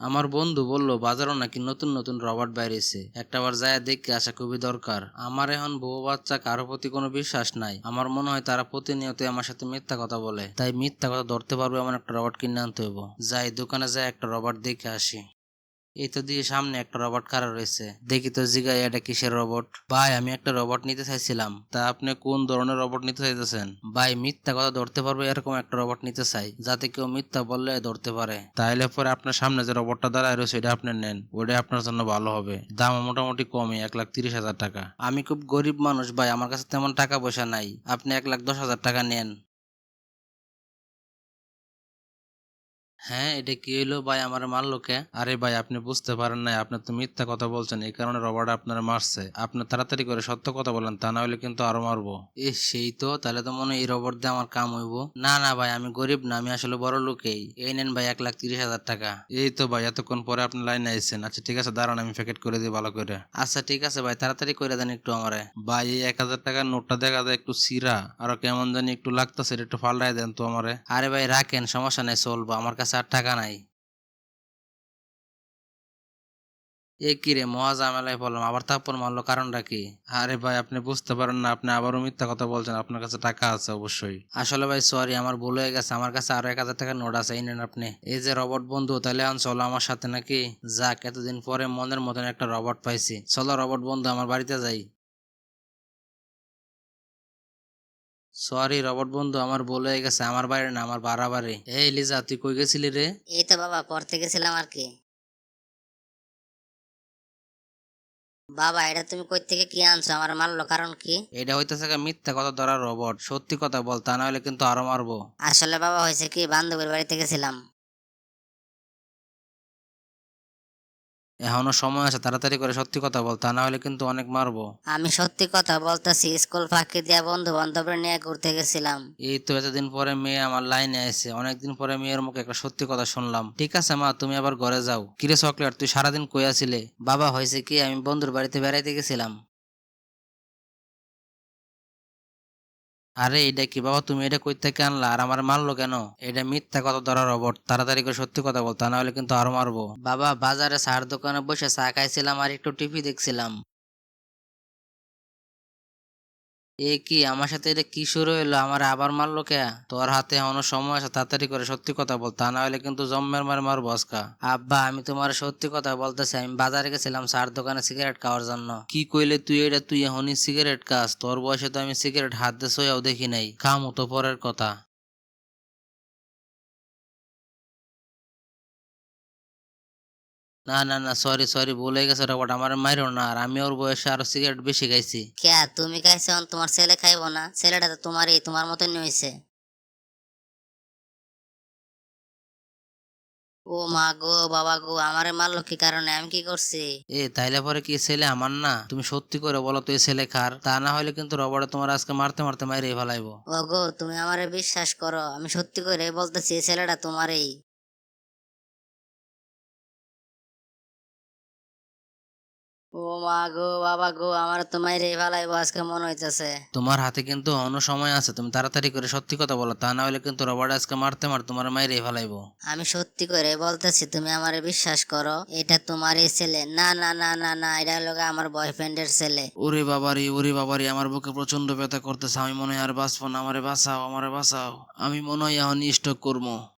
আমার বন্ধু বলল, বাজারও নাকি নতুন নতুন রবার্ট বাইরেছে। একটা বার যায় দেখে আসা খুবই দরকার। আমার এখন বউ বাচ্চা, কারও প্রতি কোনো বিশ্বাস নাই। আমার মনে হয় তারা প্রতিনিয়তই আমার সাথে মিথ্যা কথা বলে। তাই মিথ্যা কথা ধরতে পারবে এমন একটা রবার্ট কিনে আনতে হইব। যাই, দোকানে যায় একটা রবার্ট দেখে আসি। এই তো দিয়ে সামনে একটা রবট খাড়া রয়েছে। দেখি তো জিগাই, এটা কিসের রবট ভাই, আমি একটা রবট নিতে চাইছিলাম। তা আপনি কোন ধরনের রবট নিতে চাইতেছেন? ভাই, মিথ্যা কথা ধরতে পারবে এরকম একটা রবট নিতে চাই, যাতে কেউ মিথ্যা বললে ধরতে পারে। তাইলে পরে আপনার সামনে যে রবটটা দাঁড়ায় রয়েছে এটা আপনি নেন। ওটা আপনার জন্য ভালো হবে। দাম মোটামুটি কমই, এক লাখ তিরিশ হাজার টাকা। আমি খুব গরিব মানুষ ভাই, আমার কাছে তেমন টাকা পয়সা নাই। আপনি এক লাখ দশ হাজার টাকা নেন। হ্যাঁ এটা কি হইল? ভাই আমার মারলো কে? আরে ভাই আপনি বুঝতে পারেন নাই আপনি তো মিথ্যা কথা বলছেন এই কারণে রবার্ট আপনার মারছে। আপনি তাড়াতাড়ি করে সত্য কথা বলেন তা না হলে কিন্তু আরও মারবো। এ সেই তো তাহলে তো মনে হয় এই রবট দিয়ে আমার কাম হইব। না না ভাই আমি গরিব না আমি আসলে বড় লোকেই। এই নেন ভাই এক লাখ তিরিশ হাজার টাকা। এই তো ভাই এতক্ষণ পরে আপনি লাইনে আইছেন। আচ্ছা ঠিক আছে দাঁড়ান আমি প্যাকেট করে দিই ভালো করে। আচ্ছা ঠিক আছে ভাই তাড়াতাড়ি করে দেন একটু আমারে। ভাই এই এক হাজার টাকার নোটটা দেখা যায় একটু সিরা আর কেমন জানি একটু লাগতেছে এটা একটু পাল্টাই দেন তো আমারে। আরে ভাই রাখেন সমস্যা নেই চলবো আমার কাছে আর টাকা নাই। এ কি রে, মহা ঝামেলায় বললাম আবার তারপর মারলো কারণটা কি? আরে ভাই, আপনি বুঝতে পারেন না, আপনি আবারও মিথ্যা কথা বলছেন, আপনার কাছে টাকা আছে অবশ্যই। আসলে ভাই সরি আমার ভুল হয়ে গেছে, আমার কাছে আরও এক হাজার টাকা নোট আছে, এই নেন আপনি। এই যে রবট বন্ধু, তাহলে এখন চলো আমার সাথে নাকি? যাক, এতদিন পরে মনের মতন একটা রবট পাইছি। চলো রবট বন্ধু, আমার বাড়িতে যাই। সরি রবট বন্ধু আমার ভুল হয়ে গেছে আমার বাড়ি না আমার বাড়া বাড়ি এই লিজা তুই কই গেছিলি রে? এই তো বাবা পড়তে গেছিলাম আর কি। বাবা এটা তুমি কই থেকে কি আনছো? আমার মারলো কারণ কি? এটা হইতেছে গা মিথ্যা কথা ধরা রবট সত্যি কথা বল তা না হলে কিন্তু আরও মারবো। আসলে বাবা হয়েছে কি বান্ধবীর বাড়িতে গেছিলাম। এখনও সময় আছে তাড়াতাড়ি করে সত্যি কথা বল তা না হলে কিন্তু অনেক মারবো। আমি সত্যি কথা বলতেছি স্কুল ফাঁকি দিয়া বন্ধু বান্ধবের নিয়ে ঘুরতে গেছিলাম। এই তো এতদিন পরে মেয়ে আমার লাইনে আছে অনেকদিন পরে মেয়ের মুখে একটা সত্যি কথা শুনলাম। ঠিক আছে মা তুমি আবার ঘরে যাও। কিরে চকলেট তুই সারাদিন কই আছিলে? বাবা হয়েছে কি? আমি বন্ধুর বাড়িতে বেড়াইতে গেছিলাম। আরে এটা কি বাবা, তুমি এটা কই থেকে আনলা? আর আমার মারলো কেন? এটা মিথ্যা কথা ধরা রবট তাড়াতাড়ি করে সত্যি কথা বল, তা না হলে কিন্তু আরও মারবো। বাবা, বাজারে সার দোকানে বসে চা খাইছিলাম আর একটু টিভি দেখছিলাম। এ কি, আমার সাথে এটা কি শুরু আমার আবার মারলো কে? তোর হাতে এখনও সময় আছে, তাড়াতাড়ি করে সত্যি কথা বল, তা না হলে কিন্তু জম্মের মারে মার বসকা আব্বা, আমি তোমার সত্যি কথা বলতেছি, আমি বাজারে গেছিলাম সার দোকানে সিগারেট খাওয়ার জন্য। কি কইলে তুই এটা, তুই এখনই সিগারেট খাস? তোর বয়সে তো আমি সিগারেট হাত দিয়ে সইয়াও দেখি নাই। খাম তো পরের কথা। না না না সরি সরি ভুলে গেছে রবট আমার মাইরো না আর আমি ওর বয়সে আরও সিগারেট বেশি খাইছি। কে তুমি খাইছো? তোমার ছেলে খাইবো না? ছেলেটা তো তোমারই তোমার মতনই হয়েছে ও মা গো বাবা গো আমারে মারলো কি কারণে? আমি কি করছি? এ তাইলে পরে কি ছেলে আমার না? তুমি সত্যি করে বলো তো এই ছেলে খার তা না হলে কিন্তু রবটে তোমার আজকে মারতে মারতে মাইরে ফেলাইবো। ও গো তুমি আমারে বিশ্বাস করো আমি সত্যি করে বলতেছি এই ছেলেটা তোমারই। ও মা গো বাবা গো আমার তো মাইরে ফেলাইবো আজকে মনে হইতেছে? তোমার হাতে কিন্তু অন্য সময় আছে তুমি তাড়াতাড়ি করে সত্যি কথা বলো তা না হলে কিন্তু রবট আজকে মারতে মার তোমার মাইরে ফেলাইবো আমি সত্যি করে বলতেছি তুমি আমারে বিশ্বাস করো এটা তোমারই ছেলে। না না না না না এটা হলো আমার বয়ফ্রেন্ডের ছেলে। ওরে বাবারি ওরে বাবারি আমার বুকে প্রচণ্ড ব্যথা করতেছে আমি মনে হয় আর বাঁচবো না আমারে বাঁচাও আমারে বাঁচাও। আমি মনে হয় এখন স্টক করব